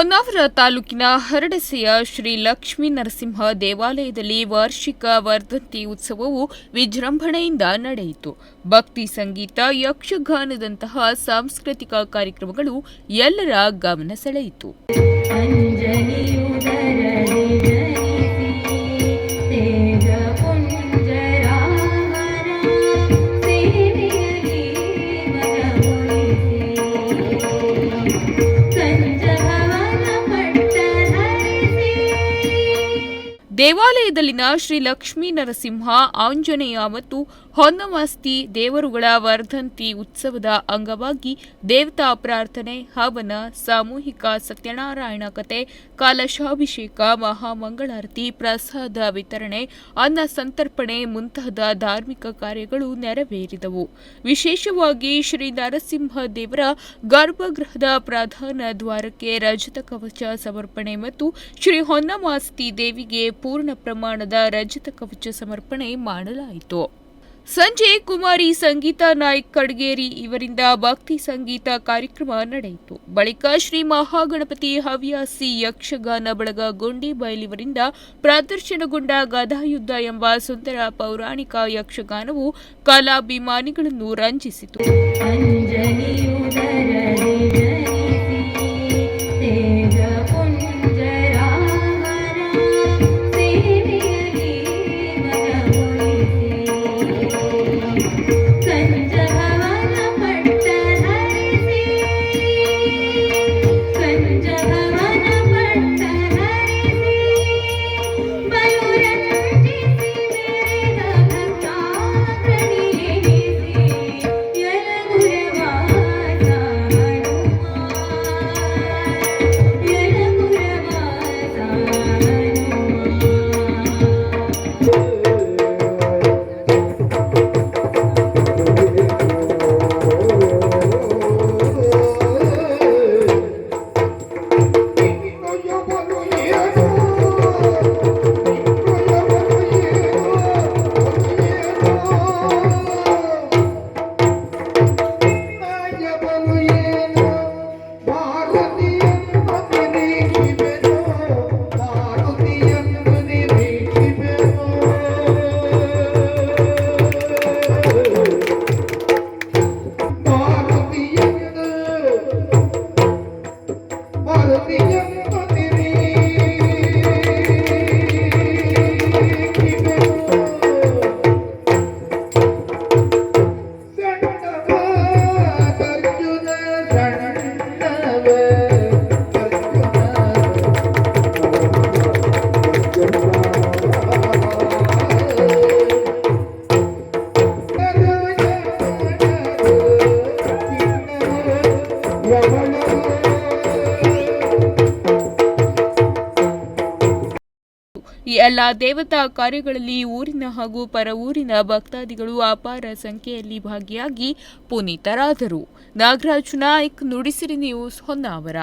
ಹೊನ್ನಾವರ ತಾಲೂಕಿನ ಹರಡಸೆಯ ಶ್ರೀ ಲಕ್ಷ್ಮೀ ನರಸಿಂಹ ದೇವಾಲಯದಲ್ಲಿ ವಾರ್ಷಿಕ ವರ್ಧಂತಿ ಉತ್ಸವವು ವಿಜೃಂಭಣೆಯಿಂದ ನಡೆಯಿತು. ಭಕ್ತಿ ಸಂಗೀತ, ಯಕ್ಷಗಾನದಂತಹ ಸಾಂಸ್ಕೃತಿಕ ಕಾರ್ಯಕ್ರಮಗಳು ಎಲ್ಲರ ಗಮನ ಸೆಳೆಯಿತು. ದೇವಾಲಯದಲ್ಲಿನ ಶ್ರೀ ಲಕ್ಷ್ಮೀ ನರಸಿಂಹ ಆಂಜನೇಯ ಮತ್ತು ಹೊನ್ನವಾಸ್ತಿ ದೇವರುಗಳ ವರ್ಧಂತಿ ಉತ್ಸವದ ಅಂಗವಾಗಿ ದೇವತಾ ಪ್ರಾರ್ಥನೆ, ಹವನ, ಸಾಮೂಹಿಕ ಸತ್ಯನಾರಾಯಣ ಕತೆ ಕಲಶಾಭಿಷೇಕ, ಮಹಾಮಂಗಳಾರತಿ, ಪ್ರಸಾದ ವಿತರಣೆ, ಅನ್ನ ಸಂತರ್ಪಣೆ ಮುಂತಾದ ಧಾರ್ಮಿಕ ಕಾರ್ಯಗಳು ನೆರವೇರಿದವು. ವಿಶೇಷವಾಗಿ ಶ್ರೀ ನರಸಿಂಹ ದೇವರ ಗರ್ಭಗೃಹದ ಪ್ರಧಾನ ದ್ವಾರಕ್ಕೆ ರಜತ ಕವಚ ಸಮರ್ಪಣೆ ಮತ್ತು ಶ್ರೀ ಹೊನ್ನಮಾಸ್ತಿ ದೇವಿಗೆ ಪೂರ್ಣ ಪ್ರಮಾಣದ ರಜತ ಕವಚ ಸಮರ್ಪಣೆ ಮಾಡಲಾಯಿತು. ಸಂಜೆ ಕುಮಾರಿ ಸಂಗೀತ ನಾಯ್ಕ್ ಕಡ್ಗೇರಿ ಇವರಿಂದ ಭಕ್ತಿ ಸಂಗೀತ ಕಾರ್ಯಕ್ರಮ ನಡೆಯಿತು. ಬಳಿಕ ಶ್ರೀ ಮಹಾಗಣಪತಿ ಹವ್ಯಾಸಿ ಯಕ್ಷಗಾನ ಬಳಗ ಗೊಂಡಿಬೈಲ್ ಇವರಿಂದ ಪ್ರದರ್ಶನಗೊಂಡ ಗದಾಯುದ್ಧ ಎಂಬ ಸುಂದರ ಪೌರಾಣಿಕ ಯಕ್ಷಗಾನವು ಕಲಾಭಿಮಾನಿಗಳನ್ನು ರಂಜಿಸಿತು. Yeah, yeah. ಈ ಎಲ್ಲ ದೇವತಾ ಕಾರ್ಯಗಳಲ್ಲಿ ಊರಿನ ಹಾಗೂ ಪರ ಊರಿನ ಭಕ್ತಾದಿಗಳು ಅಪಾರ ಸಂಖ್ಯೆಯಲ್ಲಿ ಭಾಗಿಯಾಗಿ ಪುನೀತರಾದರು. ನಾಗರಾಜ್ ನಾಯ್ಕ್ ನುಡಿಸಿರಿ ನ್ಯೂಸ್ ಹೊನ್ನಾವರ.